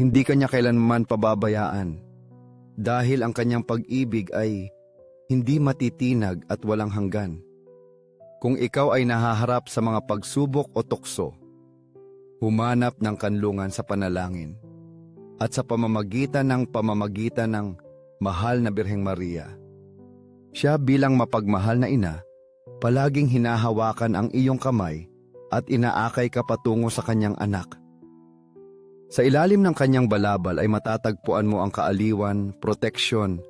Hindi kanya kailanman pababayaan dahil ang kanyang pag-ibig ay hindi matitinag at walang hanggan. Kung ikaw ay nahaharap sa mga pagsubok o tukso, humanap ng kanlungan sa panalangin at sa pamamagitan ng pamamagitan ng mahal na Birheng Maria. Siya bilang mapagmahal na ina, palaging hinahawakan ang iyong kamay at inaakay ka patungo sa kanyang anak. Sa ilalim ng kanyang balabal ay matatagpuan mo ang kaaliwan, proteksyon,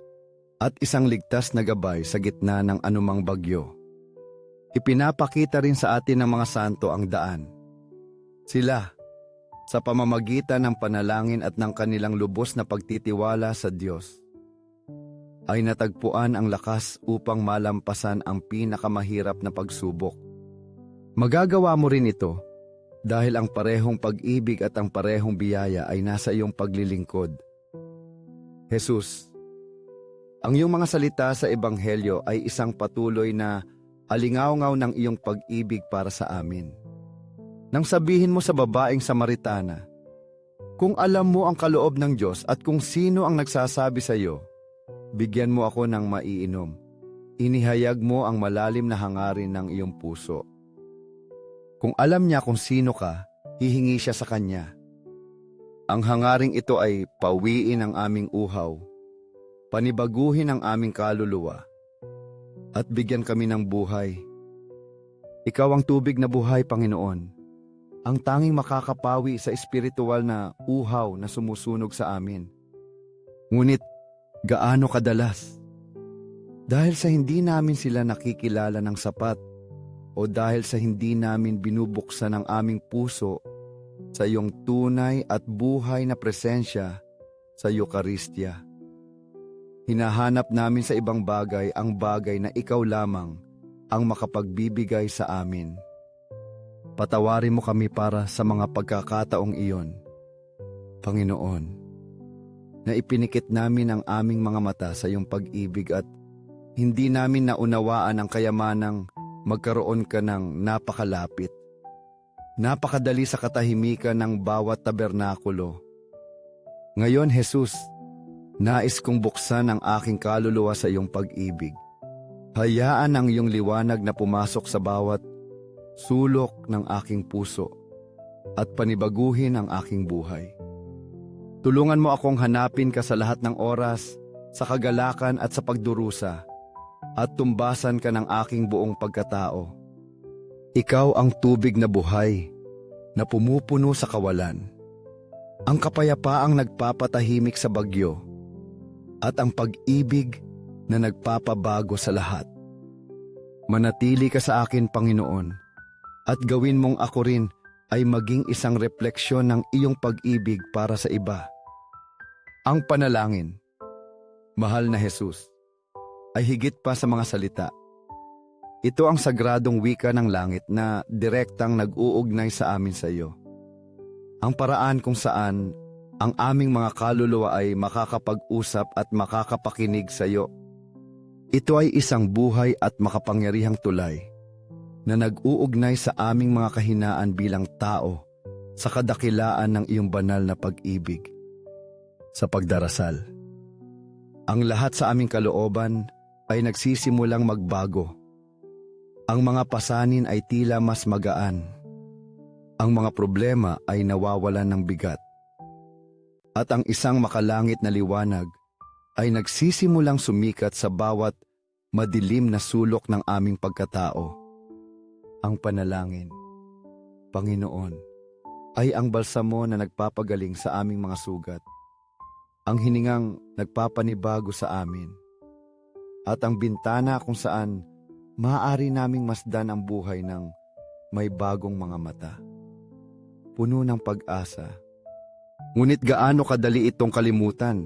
at isang ligtas na gabay sa gitna ng anumang bagyo. Ipinapakita rin sa atin ng mga santo ang daan. Sila, sa pamamagitan ng panalangin at ng kanilang lubos na pagtitiwala sa Diyos, ay natagpuan ang lakas upang malampasan ang pinakamahirap na pagsubok. Magagawa mo rin ito dahil ang parehong pag-ibig at ang parehong biyaya ay nasa iyong paglilingkod. Jesus, ang iyong mga salita sa Ebanghelyo ay isang patuloy na alingaw-ngaw ng iyong pag-ibig para sa amin. Nang sabihin mo sa babaeng Samaritana, kung alam mo ang kaloob ng Diyos at kung sino ang nagsasabi sa iyo, bigyan mo ako ng maiinom. Inihayag mo ang malalim na hangarin ng iyong puso. Kung alam niya kung sino ka, hihingi siya sa kanya. Ang hangaring ito ay pawiin ang aming uhaw, panibaguhin ang aming kaluluwa, at bigyan kami ng buhay. Ikaw ang tubig na buhay, Panginoon, ang tanging makakapawi sa espiritual na uhaw na sumusunog sa amin. Ngunit, gaano kadalas? Dahil sa hindi namin sila nakikilala ng sapat, o dahil sa hindi namin binubuksan ang aming puso sa iyong tunay at buhay na presensya sa Eucharistia. Hinahanap namin sa ibang bagay ang bagay na ikaw lamang ang makapagbibigay sa amin. Patawarin mo kami para sa mga pagkakataong iyon. Panginoon, na ipinikit namin ang aming mga mata sa iyong pag-ibig at hindi namin naunawaan ang kayamanang magkaroon ka ng napakalapit. Napakadali sa katahimikan ng bawat tabernakulo. Ngayon, Jesus, nais kong buksan ang aking kaluluwa sa iyong pag-ibig. Hayaan ang iyong liwanag na pumasok sa bawat sulok ng aking puso at panibaguhin ang aking buhay. Tulungan mo akong hanapin ka sa lahat ng oras, sa kagalakan at sa pagdurusa at tumbasan ka ng aking buong pagkatao. Ikaw ang tubig na buhay na pumupuno sa kawalan. Ang kapayapaang nagpapatahimik sa bagyo at ang pag-ibig na nagpapabago sa lahat. Manatili ka sa akin, Panginoon, at gawin mong ako rin ay maging isang refleksyon ng iyong pag-ibig para sa iba. Ang panalangin, Mahal na Jesus, ay higit pa sa mga salita. Ito ang sagradong wika ng langit na direktang nag-uugnay sa amin sa iyo. Ang paraan kung saan ang aming mga kaluluwa ay makakapag-usap at makakapakinig sa iyo. Ito ay isang buhay at makapangyarihang tulay na nag-uugnay sa aming mga kahinaan bilang tao sa kadakilaan ng iyong banal na pag-ibig. Sa pagdarasal, ang lahat sa aming kalooban ay nagsisimulang magbago. Ang mga pasanin ay tila mas magaan. Ang mga problema ay nawawalan ng bigat. At ang isang makalangit na liwanag ay nagsisimulang sumikat sa bawat madilim na sulok ng aming pagkatao. Ang panalangin, Panginoon, ay ang balsamo na nagpapagaling sa aming mga sugat. Ang hiningang nagpapanibago sa amin at ang bintana kung saan maaari naming masdan ang buhay ng may bagong mga mata. Puno ng pag-asa. Ngunit gaano kadali itong kalimutan?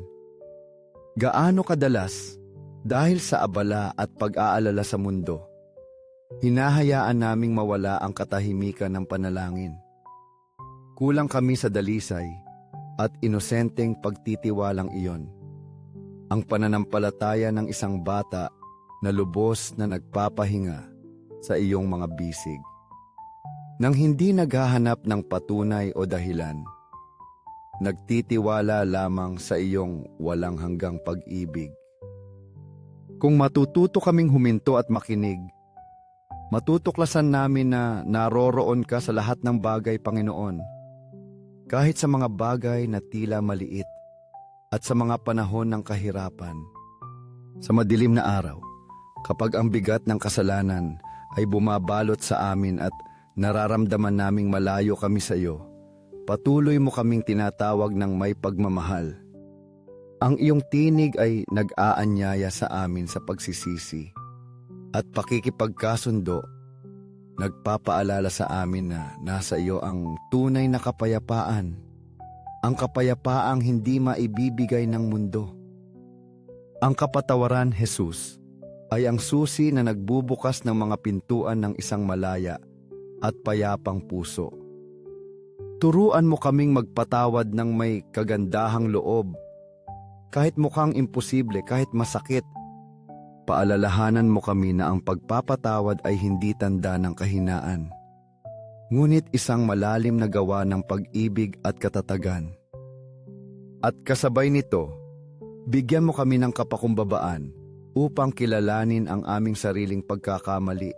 Gaano kadalas dahil sa abala at pag-aalala sa mundo, hinahayaan naming mawala ang katahimikan ng panalangin. Kulang kami sa dalisay at inosenteng pagtitiwalang iyon ang pananampalataya ng isang bata na lubos na nagpapahinga sa iyong mga bisig. Nang hindi naghahanap ng patunay o dahilan, nagtitiwala lamang sa iyong walang hanggang pag-ibig. Kung matututo kaming huminto at makinig, matutuklasan namin na naroroon ka sa lahat ng bagay, Panginoon. Kahit sa mga bagay na tila maliit at sa mga panahon ng kahirapan. Sa madilim na araw, kapag ang bigat ng kasalanan ay bumabalot sa amin at nararamdaman naming malayo kami sa iyo, patuloy mo kaming tinatawag ng may pagmamahal. Ang iyong tinig ay nag-aanyaya sa amin sa pagsisisi at pakikipagkasundo, nagpapaalala sa amin na nasa iyo ang tunay na kapayapaan, ang kapayapaang hindi maibibigay ng mundo. Ang kapatawaran, Jesus, ay ang susi na nagbubukas ng mga pintuan ng isang malaya at payapang puso. Turuan mo kaming magpatawad ng may kagandahang loob. Kahit mukhang imposible, kahit masakit, paalalahanan mo kami na ang pagpapatawad ay hindi tanda ng kahinaan. Ngunit isang malalim na gawa ng pag-ibig at katatagan. At kasabay nito, bigyan mo kami ng kapakumbabaan upang kilalanin ang aming sariling pagkakamali,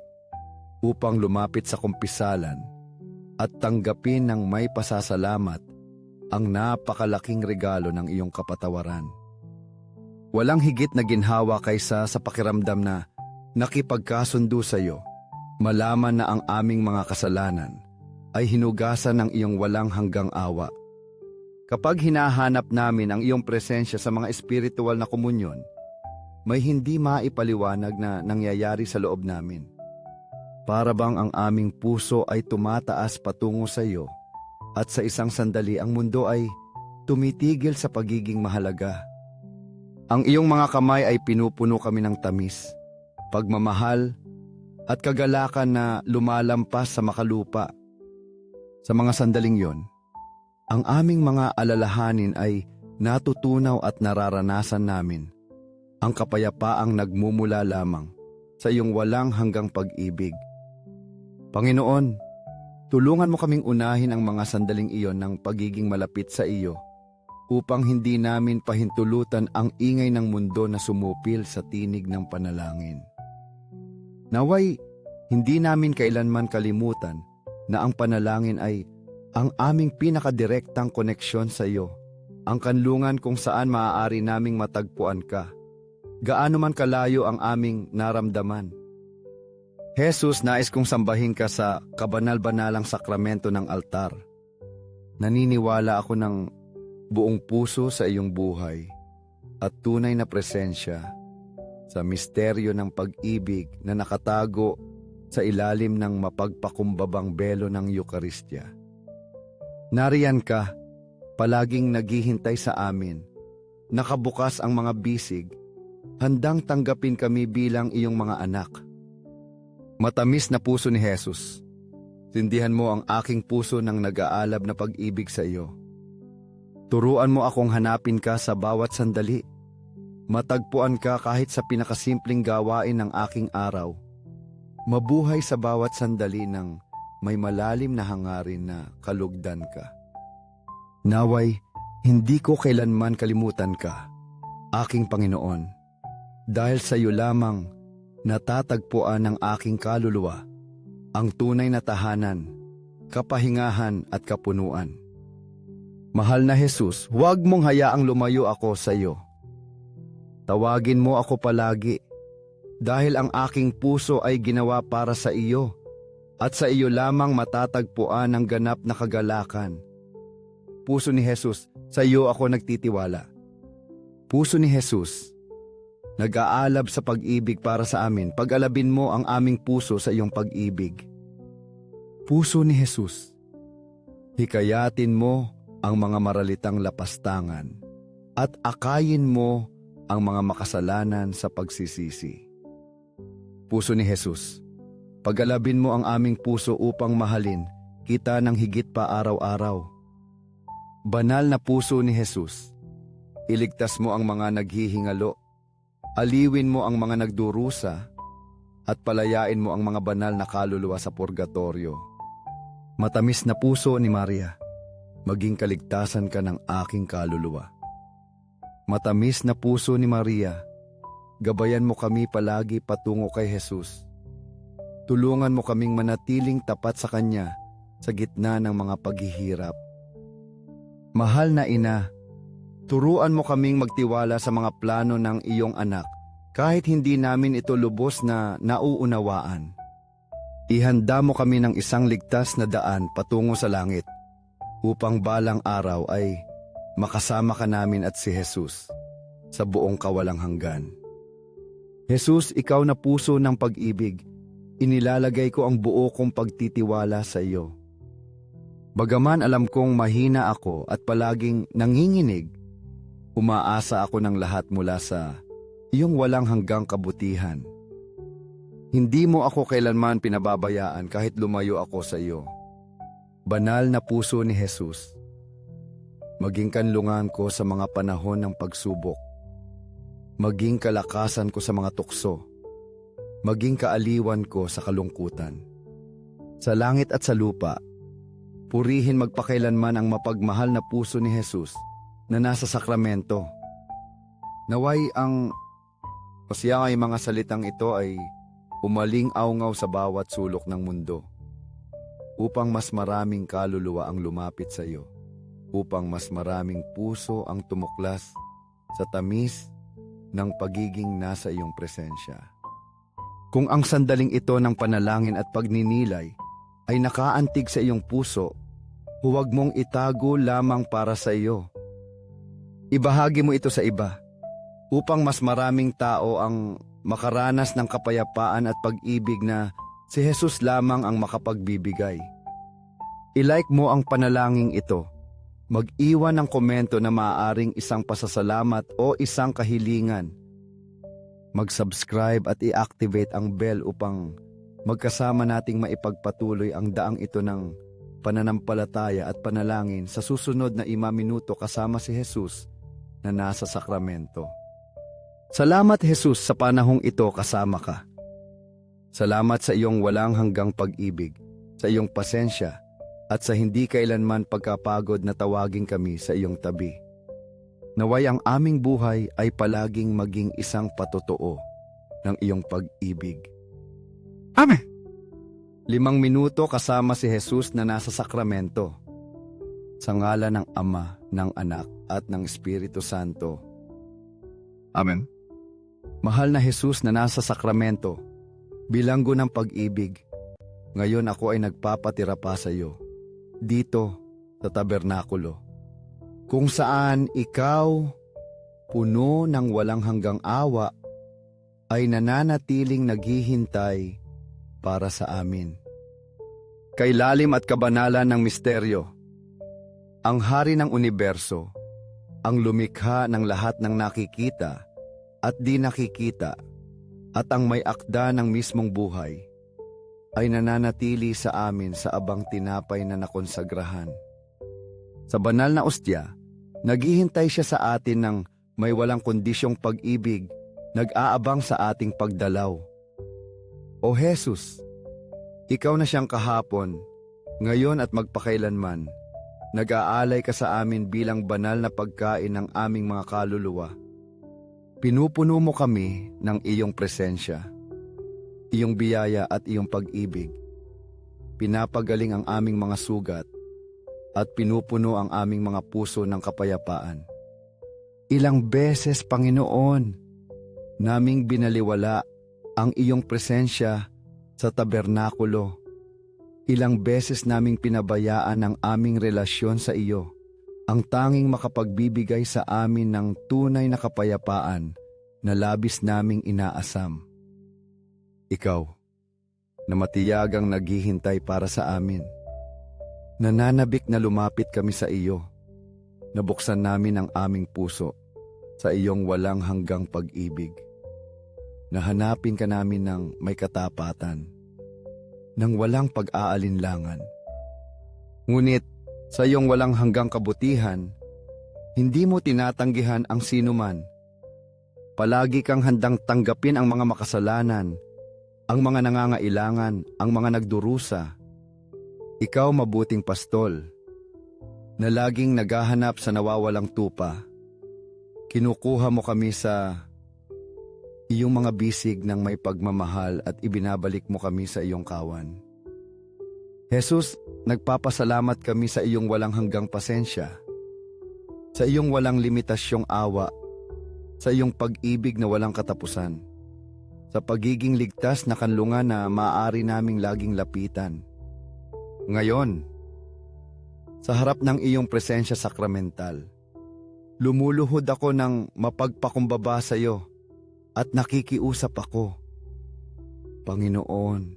upang lumapit sa kumpisalan at tanggapin ng may pasasalamat ang napakalaking regalo ng iyong kapatawaran. Walang higit na ginhawa kaysa sa pakiramdam na nakipagkasundo sa iyo, malaman na ang aming mga kasalanan ay hinugasan ng iyong walang hanggang awa. Kapag hinahanap namin ang iyong presensya sa mga espiritual na komunyon, may hindi maipaliwanag na nangyayari sa loob namin. Para bang ang aming puso ay tumataas patungo sa iyo at sa isang sandali ang mundo ay tumitigil sa pagiging mahalaga. Ang iyong mga kamay ay pinupuno kami ng tamis, pagmamahal at kagalakan na lumalampas sa makalupa. Sa mga sandaling yon, ang aming mga alalahanin ay natutunaw at nararanasan namin ang kapayapaang nagmumula lamang sa iyong walang hanggang pag-ibig. Panginoon, tulungan mo kaming unahin ang mga sandaling iyon ng pagiging malapit sa iyo upang hindi namin pahintulutan ang ingay ng mundo na sumupil sa tinig ng panalangin. Naway, hindi namin kailanman kalimutan na ang panalangin ay ang aming pinakadirektang koneksyon sa iyo, ang kanlungan kung saan maaari naming matagpuan ka, gaano man kalayo ang aming naramdaman. Jesus, nais kong sambahin ka sa kabanal-banalang sakramento ng altar. Naniniwala ako ng buong puso sa iyong buhay at tunay na presensya sa misteryo ng pag-ibig na nakatago sa ilalim ng mapagpakumbabang belo ng Eukaristya. Nariyan ka, palaging naghihintay sa amin, nakabukas ang mga bisig, handang tanggapin kami bilang iyong mga anak. Matamis na puso ni Jesus, tindihan mo ang aking puso ng nag-aalab na pag-ibig sa iyo. Turuan mo akong hanapin ka sa bawat sandali. Matagpuan ka kahit sa pinakasimpleng gawain ng aking araw. Mabuhay sa bawat sandali ng may malalim na hangarin na kalugdan ka. Naway, hindi ko kailanman kalimutan ka, aking Panginoon. Dahil sa iyo lamang natatagpuan ng aking kaluluwa ang tunay na tahanan, kapahingahan at kapunuan. Mahal na Jesus, huwag mong hayaang lumayo ako sa iyo. Tawagin mo ako palagi dahil ang aking puso ay ginawa para sa iyo at sa iyo lamang matatagpuan ang ganap na kagalakan. Puso ni Jesus, sa iyo ako nagtitiwala. Puso ni Jesus, nag-aalab sa pag-ibig para sa amin, pag-alabin mo ang aming puso sa iyong pag-ibig. Puso ni Jesus, hikayatin mo ang mga maralitang lapastangan at akayin mo ang mga makasalanan sa pagsisisi. Puso ni Jesus, pagalabin mo ang aming puso upang mahalin kita ng higit pa araw-araw. Banal na puso ni Jesus, iligtas mo ang mga naghihingalo, aliwin mo ang mga nagdurusa, at palayain mo ang mga banal na kaluluwa sa purgatorio. Matamis na puso ni Maria, maging kaligtasan ka ng aking kaluluwa. Matamis na puso ni Maria, gabayan mo kami palagi patungo kay Jesus. Tulungan mo kaming manatiling tapat sa Kanya sa gitna ng mga paghihirap. Mahal na ina, turuan mo kaming magtiwala sa mga plano ng iyong anak kahit hindi namin ito lubos na nauunawaan. Ihanda mo kami ng isang ligtas na daan patungo sa langit upang balang araw ay makasama ka namin at si Jesus sa buong kawalang hanggan. Jesus, ikaw na puso ng pag-ibig, inilalagay ko ang buo kong pagtitiwala sa iyo. Bagaman alam kong mahina ako at palaging nanginginig, umaasa ako ng lahat mula sa iyong walang hanggang kabutihan. Hindi mo ako kailanman pinababayaan kahit lumayo ako sa iyo. Banal na puso ni Jesus. Maging kanlungan ko sa mga panahon ng pagsubok. Maging kalakasan ko sa mga tukso. Maging kaaliwan ko sa kalungkutan. Sa langit at sa lupa, purihin magpakailanman ang mapagmahal na puso ni Jesus na nasa sakramento. Naway ang pasya ay mga salitang ito ay umaling aungaw sa bawat sulok ng mundo upang mas maraming kaluluwa ang lumapit sa iyo, upang mas maraming puso ang tumuklas sa tamis ng pagiging nasa iyong presensya. Kung ang sandaling ito ng panalangin at pagninilay ay nakaantig sa iyong puso, huwag mong itago lamang para sa iyo. Ibahagi mo ito sa iba upang mas maraming tao ang makaranas ng kapayapaan at pag-ibig na si Jesus lamang ang makapagbibigay. I-like mo ang panalangin ito. Mag-iwan ng komento na maaaring isang pasasalamat o isang kahilingan. Mag-subscribe at i-activate ang bell upang magkasama nating maipagpatuloy ang daang ito ng pananampalataya at panalangin sa susunod na ima minuto kasama si Jesus na nasa sakramento. Salamat Jesus sa panahong ito kasama ka. Salamat sa iyong walang hanggang pag-ibig, sa iyong pasensya, at sa hindi kailanman pagkapagod na tawagin kami sa iyong tabi. Naway ang aming buhay ay palaging maging isang patotoo ng iyong pag-ibig. Amen. Limang minuto kasama si Jesus na nasa sakramento. Sa ngalan ng Ama, ng Anak, at ng Espiritu Santo. Amen. Mahal na Jesus na nasa sakramento, bilanggo ng pag-ibig, ngayon ako ay nagpapatira pa sa iyo, dito sa tabernakulo, kung saan ikaw, puno ng walang hanggang awa, ay nananatiling naghihintay para sa amin. Kay lalim at kabanalan ng misteryo, ang hari ng universo, ang lumikha ng lahat ng nakikita at di nakikita, at ang may akda ng mismong buhay, ay nananatili sa amin sa abang tinapay na nakonsagrahan. Sa banal na ostya, naghihintay siya sa atin ng may walang kondisyong pag-ibig, nag-aabang sa ating pagdalaw. O Jesus, ikaw na siyang kahapon, ngayon at magpakailanman, nag-aalay ka sa amin bilang banal na pagkain ng aming mga kaluluwa. Pinupuno mo kami ng iyong presensya, iyong biyaya at iyong pag-ibig. Pinapagaling ang aming mga sugat at pinupuno ang aming mga puso ng kapayapaan. Ilang beses, Panginoon, naming binaliwala ang iyong presensya sa tabernakulo. Ilang beses naming pinabayaan ang aming relasyon sa iyo ang tanging makapagbibigay sa amin ng tunay na kapayapaan na labis naming inaasam. Ikaw, na matiyagang naghihintay para sa amin. Nananabik na lumapit kami sa iyo. Nabuksan namin ang aming puso sa iyong walang hanggang pag-ibig. Nahanapin ka namin ng may katapatan, ng walang pag-aalinlangan. Ngunit sa iyong walang hanggang kabutihan, hindi mo tinatanggihan ang sinuman. Palagi kang handang tanggapin ang mga makasalanan, ang mga nangangailangan, ang mga nagdurusa. Ikaw mabuting pastol. na laging naghahanap sa nawawalang tupa. Kinukuha mo kami sa iyong mga bisig ng may pagmamahal at ibinabalik mo kami sa iyong kawan. Jesus, nagpapasalamat kami sa iyong walang hanggang pasensya, sa iyong walang limitasyong awa, sa iyong pag-ibig na walang katapusan, sa pagiging ligtas na kanlungan na maaari naming laging lapitan. Ngayon, sa harap ng iyong presensya sakramental, lumuluhod ako ng mapagpakumbaba sa iyo at nakikiusap ako. Panginoon,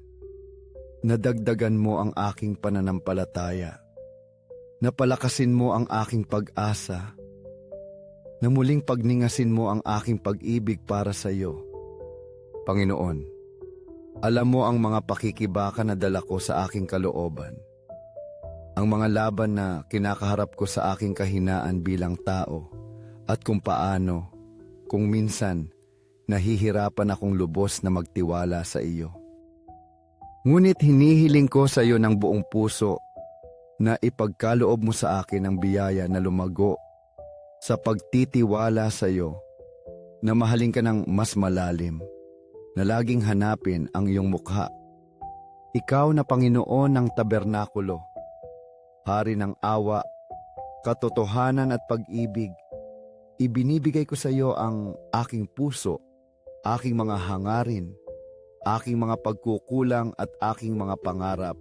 nadagdagan mo ang aking pananampalataya. Napalakasin mo ang aking pag-asa. Na muling pagningasin mo ang aking pag-ibig para sa iyo. Panginoon, alam mo ang mga pakikibaka na dala ko sa aking kalooban. Ang mga laban na kinakaharap ko sa aking kahinaan bilang tao at kung paano, kung minsan, nahihirapan akong lubos na magtiwala sa iyo. Ngunit hinihiling ko sa iyo ng buong puso na ipagkaloob mo sa akin ang biyaya na lumago sa pagtitiwala sa iyo na mahalin ka ng mas malalim, na laging hanapin ang iyong mukha. Ikaw na Panginoon ng tabernakulo, Hari ng awa, katotohanan at pag-ibig, ibinibigay ko sa iyo ang aking puso, aking mga hangarin, aking mga pagkukulang at aking mga pangarap